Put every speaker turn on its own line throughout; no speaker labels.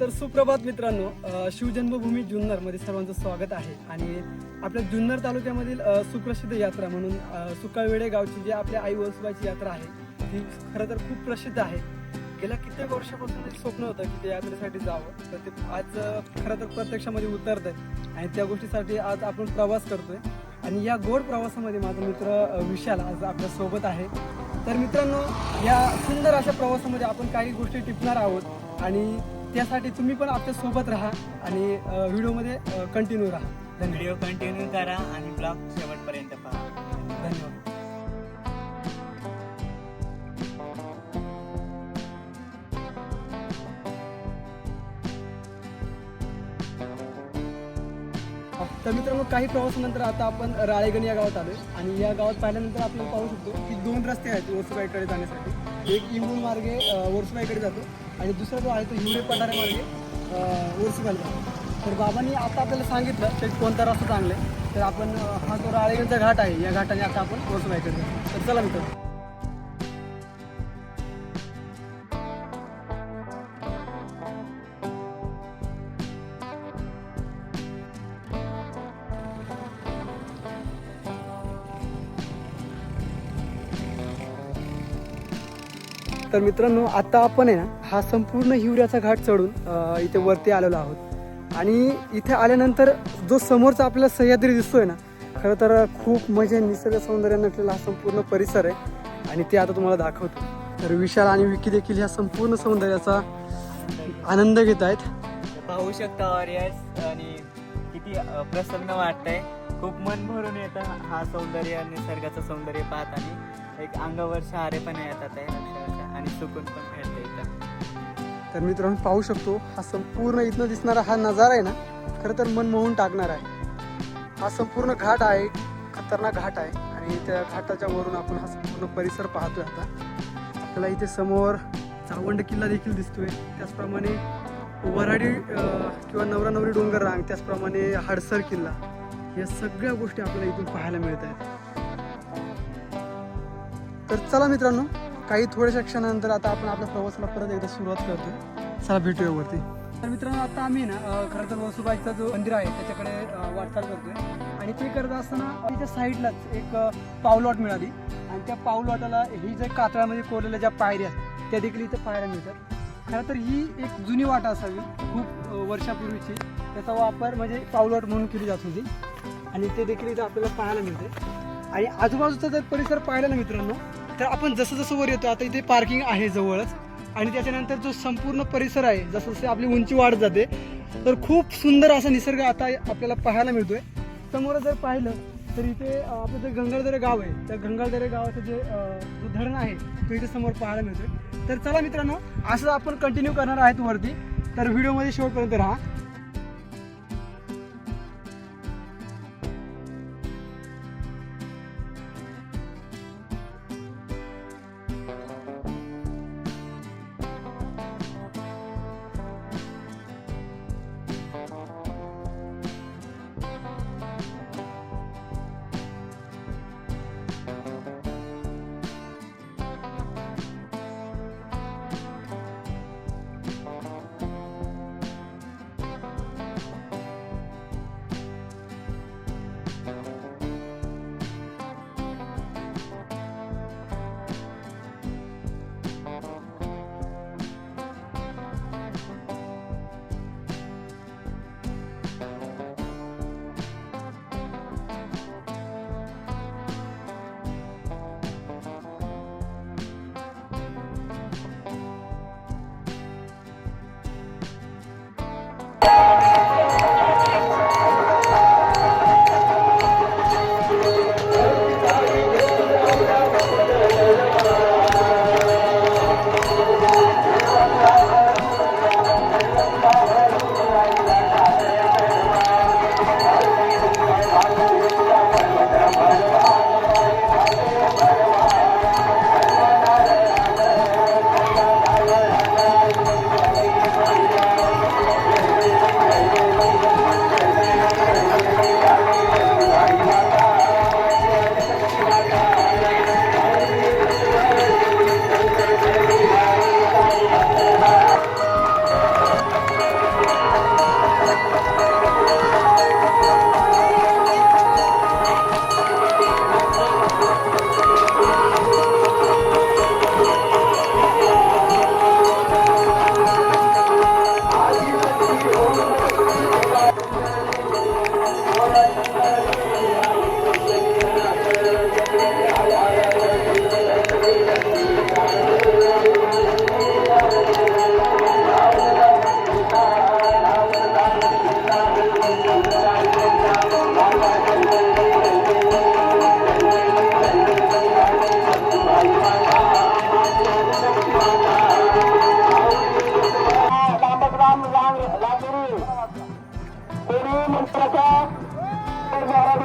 तर सुप्रभात मित्रांनो शिवजन्मभूमी जुन्नरमध्ये सर्वांचं स्वागत आहे. आणि आपल्या जुन्नर तालुक्यामधील सुप्रसिद्ध यात्रा म्हणून सुकावेडे गावची जी आपल्या आई वसुबाची यात्रा आहे ती खरं तर खूप प्रसिद्ध आहे. गेल्या कित्येक वर्षापासून एक स्वप्न होतं की त्या यात्रेसाठी जावं तर ते आज खरं तर प्रत्यक्षामध्ये उतरत आहे आणि त्या गोष्टीसाठी आज आपण प्रवास करतोय. आणि या गोड प्रवासामध्ये माझा मित्र विशाल आज आपल्यासोबत आहे. तर मित्रांनो या सुंदर अशा प्रवासामध्ये आपण काही गोष्टी टिपणार आहोत. आणि त्यासाठी तुम्ही पण आपल्यासोबत राहा आणि अ, व्हिडिओमध्ये कंटिन्यू राहा. धन्यवाद.
व्हिडिओ कंटिन्यू करा आणि ब्लॉग शेवटपर्यंत पहा.
धन्यवाद. तर मित्रांनो काही प्रवासानंतर आता आपण राळेगण या गावात आलो आणि या गावात पाहिल्यानंतर आपण पाहू शकतो की दोन रस्ते आहेत वर्सुबाईकडे जाण्यासाठी. एक इंगूळ मार्गे वर्सुबाईकडे जातो आणि दुसरा जो आहे तो हिवरे पठारे मार्गे अ, वर्सुबाईला जातो. तर बाबांनी आता आपल्याला सांगितलं की कोणता रस्ता चांगला आहे. तर आपण हा जो राळेगणचा घाट आहे या घाटाने आता आपण वर्सुबाईकडे जातो तर चला मित्रांनो. तर मित्रांनो आता आपण आहे ना हा संपूर्ण हिवऱ्याचा घाट चढून इथे वरती आलेलो आहोत. आणि इथे आल्यानंतर जो समोरचा आपल्याला सह्याद्री दिसतोय ना खरं तर खूप म्हणजे निसर्ग सौंदर्य नटलेला हा संपूर्ण परिसर आहे. आणि ते आता तुम्हाला दाखवतो. तर विशाल आणि विकी देखील ह्या संपूर्ण सौंदर्याचा आनंद घेत आहेत.
पाहू शकता आणि किती प्रसन्न वाटतंय. खूप मन भरून येतं हा सौंदर्य निसर्गाचं सौंदर्य पाहत आणि एक अंगावर शहारे पण येतात आहे अक्षरशः आणि सुकून पण मिळतं इथं
तर मित्रांनो पाहू शकतो हा संपूर्ण इथनं दिसणारा हा नजारा आहे ना खरं तर मन मोहून टाकणार आहे. हा संपूर्ण घाट आहे खतरनाक घाट आहे आणि त्या घाटाच्या वरून आपण हा संपूर्ण परिसर पाहतोय आता. आपल्याला इथे समोर चावंड किल्ला देखील दिसतोय. त्याचप्रमाणे वराडी किंवा नवरा नवरी डोंगर रांग त्याचप्रमाणे हडसर किल्ला. या सगळ्या गोष्टी आपल्याला इथून पाहायला मिळत आहेत. तर चला मित्रांनो काही थोड्याशा क्षणानंतर आता आपण आपल्या प्रवासाला परत एकदा सुरुवात करतो चला भेटूया वरती. तर मित्रांनो आता आम्ही ना खरं तर वसुबाईचा जो मंदिर आहे त्याच्याकडे वाटचाल करतोय. आणि ते करत असताना त्याच्या साईडलाच एक पावलॉट मिळाली. आणि त्या पावलॉटाला ही जे कातळामध्ये कोरलेल्या ज्या पायऱ्या आहेत त्या देखील इथे पाहायला मिळतात. खरं तर ही एक जुनी वाट असावी खूप वर्षापूर्वीची. त्याचा वापर म्हणजे पावलॉट म्हणून केली जात होती. आणि ते देखील इथे आपल्याला पाहायला मिळते. आणि आजूबाजूचा जर परिसर पाहिला ना मित्रांनो तर आपण जसं जसं वर येतो आता इथे पार्किंग आहे जवळच. आणि त्याच्यानंतर जो संपूर्ण परिसर आहे जसं जसं आपली उंची वाढत जाते तर खूप सुंदर असा निसर्ग आता आपल्याला पाहायला मिळतोय. समोर जर पाहिलं तर इथे आपलं जे गंगाळदरे गाव आहे त्या गंगाळदरे गावाचं जे जो धरण आहे तो इथे समोर पाहायला मिळतोय. तर चला मित्रांनो असं आपण कंटिन्यू करणार आहेत वरती. तर व्हिडिओमध्ये शेवटपर्यंत राहा.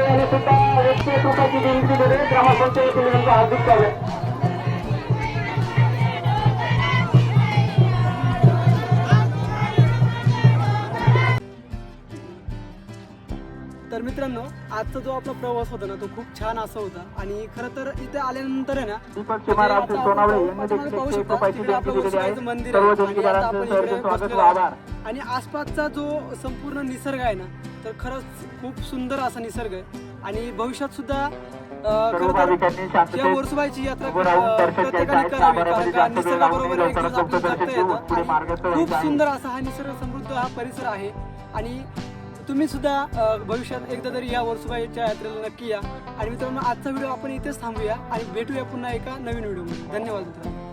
यांनी सुद्धा एकशे एक रुपयाची देणगी दिली हार्दिक स्वागत
तर मित्रांनो आजचा जो आपला प्रवास होता ना तो खूप छान असा होता. आणि खरं तर इथे आल्यानंतर आहे ना म्हणजे पाहू शकता, मंदिर आहे. आणि आसपासचा जो संपूर्ण निसर्ग आहे ना तर खरंच खूप सुंदर असा निसर्ग आहे. आणि भविष्यात सुद्धा या वर्सुबाईची यात्रा प्रत्येकाने. करावी कारण निसर्गाबरोबर येतं खूप. सुंदर असा हा निसर्ग समृद्ध हा परिसर आहे. आणि तुम्ही सुद्धा भविष्यात एकदा तरी या वर्सुबाईच्या यात्रेला नक्की या. आणि मित्रांनो आजचा व्हिडिओ आपण इथेच थांबूया आणि भेटूया पुन्हा एका नवीन व्हिडिओमध्ये. धन्यवाद मित्रांनो.